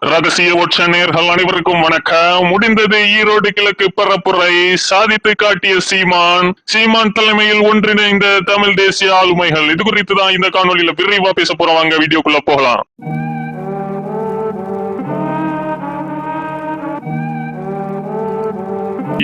ரகசிய ஒற்ற நேர்கள் அனைவருக்கும் வணக்கம். முடிந்தது ஈரோடு கிழக்கு பரப்புரை. சாதித்து காட்டிய சீமான். சீமான் தலைமையில் ஒன்றிணைந்த தமிழ் தேசிய ஆளுமைகள். இது குறித்து தான் இந்த காணொலியில விரைவா பேச போறவாங்க வீடியோக்குள்ள போகலாம்.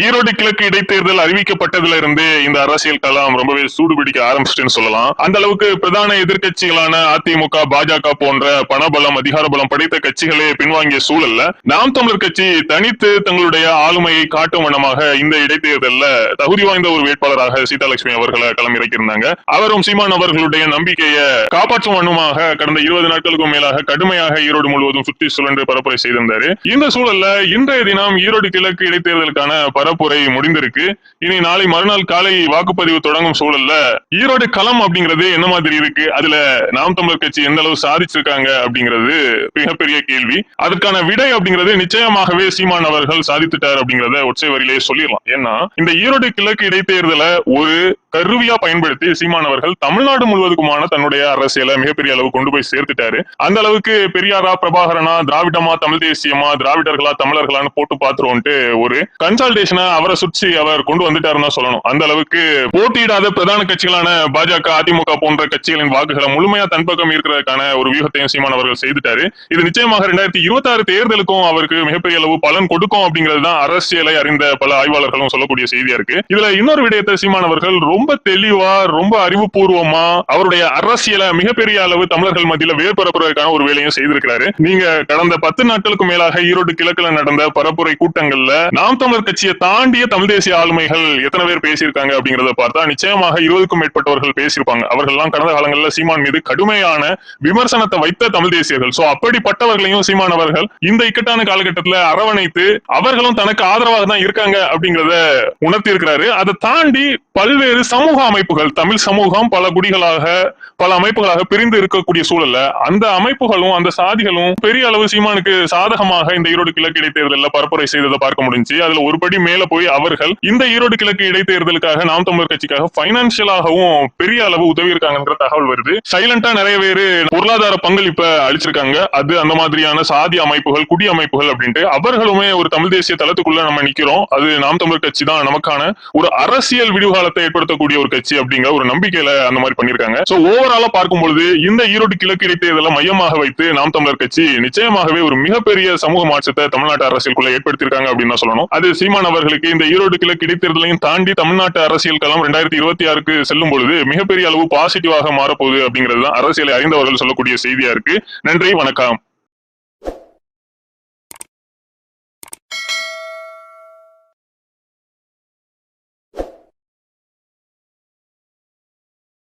ஈரோடு கிழக்கு இடைத்தேர்தல் அறிவிக்கப்பட்டதுல இருந்து இந்த அரசியல் களம் ரொம்பவே சூடுபிடிக்க ஆரம்பிச்சிட்டுன்னு சொல்லலாம். அந்த அளவுக்கு பிரதான எதிர்கட்சிகளான அதிமுக பாஜக போன்ற பணபலம் அதிகார பலம் படைத்த கட்சிகளே பின்வாங்கிய சூழல்ல நாம் தமிழர் கட்சி தனித்து தங்களுடைய ஆளுமையை காட்டும் வண்ணமாக இந்த இடைத்தேர்தலில் தகுதி வாய்ந்த ஒரு வேட்பாளராக சீதாலட்சுமி அவர்களை களமிறக்கியிருந்தாங்க. அவரும் சீமான் அவர்களுடைய நம்பிக்கையை காப்பாற்றும் வண்ணமாக கடந்த இருபது நாட்களுக்கும் மேலாக கடுமையாக ஈரோடு முழுவதும் சுற்றி சுழன்று பரப்புரை செய்திருந்தாரு. இந்த சூழல்ல இன்றைய தினம் ஈரோடு கிழக்கு இடைத்தேர்தலுக்கான பரப்புரை முடிந்திருக்கு. இனி நாளை மறுநாள் காலை வாக்குப்பதிவு தொடங்கும் சூழல்ல ஈரோடு களம் அப்படிங்கறது என்ன மாதிரி இருக்கு? அதுல நாம் தமிழர் கட்சி எந்த அளவு சாதிச்சிருக்காங்க அப்படிங்கிறது மிகப்பெரிய கேள்வி. அதற்கான விடை அப்படிங்கிறது நிச்சயமாகவே சீமான் அவர்கள் சாதித்துட்டார் அப்படிங்கறத ஒற்றை வரியிலேயே சொல்லிடலாம். ஏன்னா இந்த ஈரோடு கிழக்கு இடைத்தேர்தலை ஒரு கருவியா பயன்படுத்தி சீமானவர்கள் தமிழ்நாடு முழுவதுக்குமான தன்னுடைய அரசியலை மிகப்பெரிய அளவு கொண்டு போய் சேர்த்துட்டாரு. அந்த அளவுக்கு பெரியாரா பிரபாகரனா திராவிடமா தமிழ் தேசியமா திராவிடர்களா தமிழர்களான்னு போட்டு பாத்துருவோம்ட்டு ஒரு கன்சல்டேஷனை அவரை சுற்றி அவர் கொண்டு வந்துட்டாருன்னு சொல்லணும். அந்த அளவுக்கு போட்டியிடாத பிரதான கட்சிகளான பாஜக அதிமுக போன்ற கட்சிகளின் வாக்குகளை முழுமையா தன் பக்கம் இருக்கிறதுக்கான ஒரு வியூகத்தையும் சீமானவர்கள் செய்துட்டாரு. இது நிச்சயமாக ரெண்டாயிரத்தி இருபத்தி ஆறு தேர்தலுக்கும் அவருக்கு மிகப்பெரிய அளவு பலன் கொடுக்கும் அப்படிங்கிறது தான் அரசியலை அறிந்த பல ஆய்வாளர்களும் சொல்லக்கூடிய செய்தியா இருக்கு. இதுல இன்னொரு விடயத்தை சீமானவர்கள் ரொம்ப ரொம்ப தெளிவா ரொம்ப அறிவுபூர்வமா அவருடைய அரசியலை மிகப்பெரிய அளவு தமிழர்கள் மத்தியில வேர்பரப்புறதுக்கான ஒரு வேலையும் செய்திருக்கிறாரு. நீங்க கடந்த பத்து நாட்களுக்கு மேலாக ஈரோடு கிழக்குல நடந்த பரப்புரை கூட்டங்கள்ல நாம் தமிழர் கட்சியை தாண்டிய தமிழ் தேசிய ஆளுமைகள் எத்தனை பேர் பேசியிருக்காங்க அப்படிங்கறத பார்த்தா நிச்சயமாக இருபதுக்கும் மேற்பட்டவர்கள் பேசியிருப்பாங்க. எல்லாம் கடந்த காலங்களில் சீமான் மீது கடுமையான விமர்சனத்தை வைத்த தமிழ் தேசியர்கள். சோ அப்படிப்பட்டவர்களையும் சீமான் அவர்கள் இந்த இக்கட்டான காலகட்டத்துல அரவணைத்து அவர்களும் தனக்கு ஆதரவாக தான் இருக்காங்க அப்படிங்கறத உணர்த்தி இருக்கிறாரு அதை தாண்டி பல்வேறு சமூக அமைப்புகள் தமிழ் சமூகம் பல குடிகளாக பல அமைப்புகளாக பிரிந்து இருக்கக்கூடிய சூழல்ல அந்த அமைப்புகளும் அந்த சாதிகளும் பெரிய அளவு சீமானுக்கு சாதகமாக இந்த ஈரோடு கிழக்கு இடைத்தேர்தலில் பரப்புரை செய்ததை பார்க்க முடிஞ்சு அதுல ஒருபடி மேல போய் அவர்கள் இந்த ஈரோடு கிழக்கு இடைத்தேர்தலுக்காக நாம் தமிழர் கட்சிக்காக பைனான்சியலாகவும் பெரிய அளவு உதவி இருக்காங்கிற தகவல் வருது. சைலண்டா நிறைய பேர் பொருளாதார பங்களிப்பை அளிச்சிருக்காங்க. அது அந்த மாதிரியான சாதி அமைப்புகள் குடி அமைப்புகள் அப்படின்ட்டு அவர்களுமே ஒரு தமிழ் தேசிய தளத்துக்குள்ள நம்ம நிக்கிறோம். அது நாம் தமிழர் கட்சி தான் நமக்கான ஒரு அரசியல் விடுகாலத்தை ஏற்படுத்த இருக்கக்கூடிய ஒரு கட்சி அப்படிங்கிற ஒரு நம்பிக்கையில அந்த மாதிரி பண்ணிருக்காங்க சோ ஓவராலா பார்க்கும்பொழுது இந்த ஈரோடு கிழக்கு இடைத்தேர்தலை மையமாக வைத்து நாம் தமிழர் கட்சி நிச்சயமாகவே ஒரு மிகப்பெரிய சமூக மாற்றத்தை தமிழ்நாட்டு அரசியலுக்குள்ள ஏற்படுத்தியிருக்காங்க அப்படின்னு தான் சொல்லணும். அது சீமான் அவர்களுக்கு இந்த ஈரோடு கிழக்கு இடைத்தேர்தலையும் தாண்டி தமிழ்நாட்டு அரசியல் களம் ரெண்டாயிரத்தி இருபத்தி ஆறுக்கு செல்லும் பொழுது மிகப்பெரிய அளவு பாசிட்டிவாக மாறப்போகுது அப்படிங்கிறது தான் அரசியலை அறிந்தவர்கள் சொல்லக்கூடிய செய்தியா இருக்கு. நன்றி வணக்கம்.